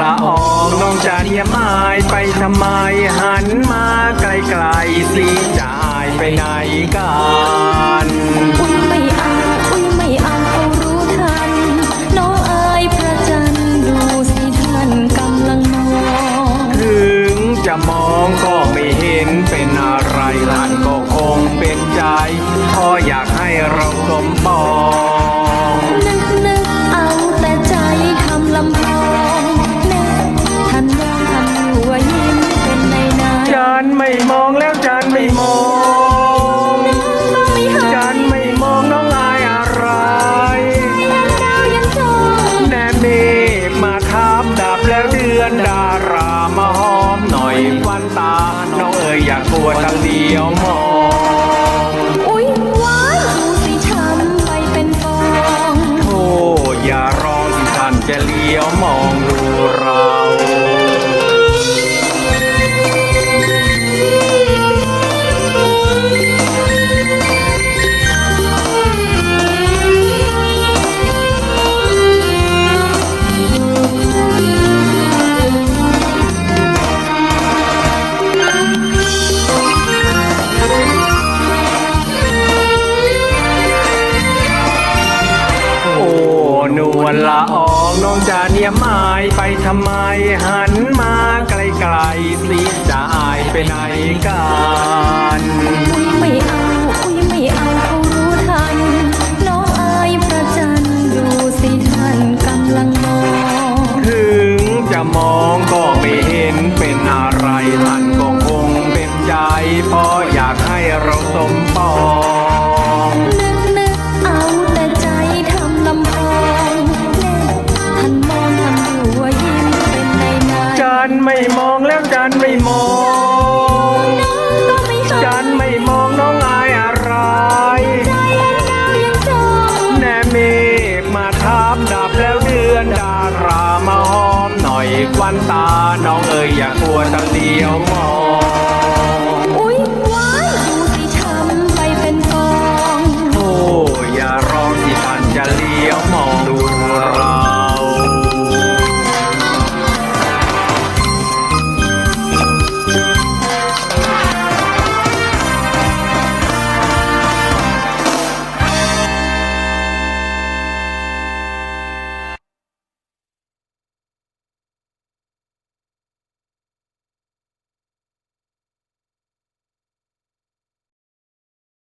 ละอองน้องจะเนียมอายไปทำไมหันมาไกลๆสิจะอายไปไหนกันอุ้ยไม่อาอุ้ยไม่อาเขารู้ทัน น้องอายพระจันทร์ดูสิท่นกำลังมอง ถึงจะมองก็ นาจันไม่มองแล้วจันไม่มองก็ไม่หาจันไม่มองน้องอายอะไรดาวยังจอแน่เมมาทับดับแล้วเดือนดารามาหอมหน่อยวันตา น้องเอ๋ยอย่ากลัวทางเดียวมองอุ้ยว้ายดูสิช้ำไปเป็นฟองโอ้อย่าร้องที่ท่านจะเลี้ยวมอง วลละอองน้องจะเนี่ยไม้ไปทำไมหันมาไกลๆสิจะอายไปไหนกันอุ้ยไม่เอาอุ้ยไม่เอาเขารู้ทัน น้องอายพระจันทร์ดูสิท่านกำลังมองถึงจะมองก็ไม่เห็นเป็นอะไรท่านก็คงเป็นใจเพราะอยากให้เราสมปอง ไม่มองน้องก็ไม่หาจันไม่มองน้องอายอะไรใจดาวยังจองแน่เมฆมาทับดับแล้วเดือนดารามาหอมหน่อยควันตาน้องเอ๋ยอย่ากลัวตาเดียวมอ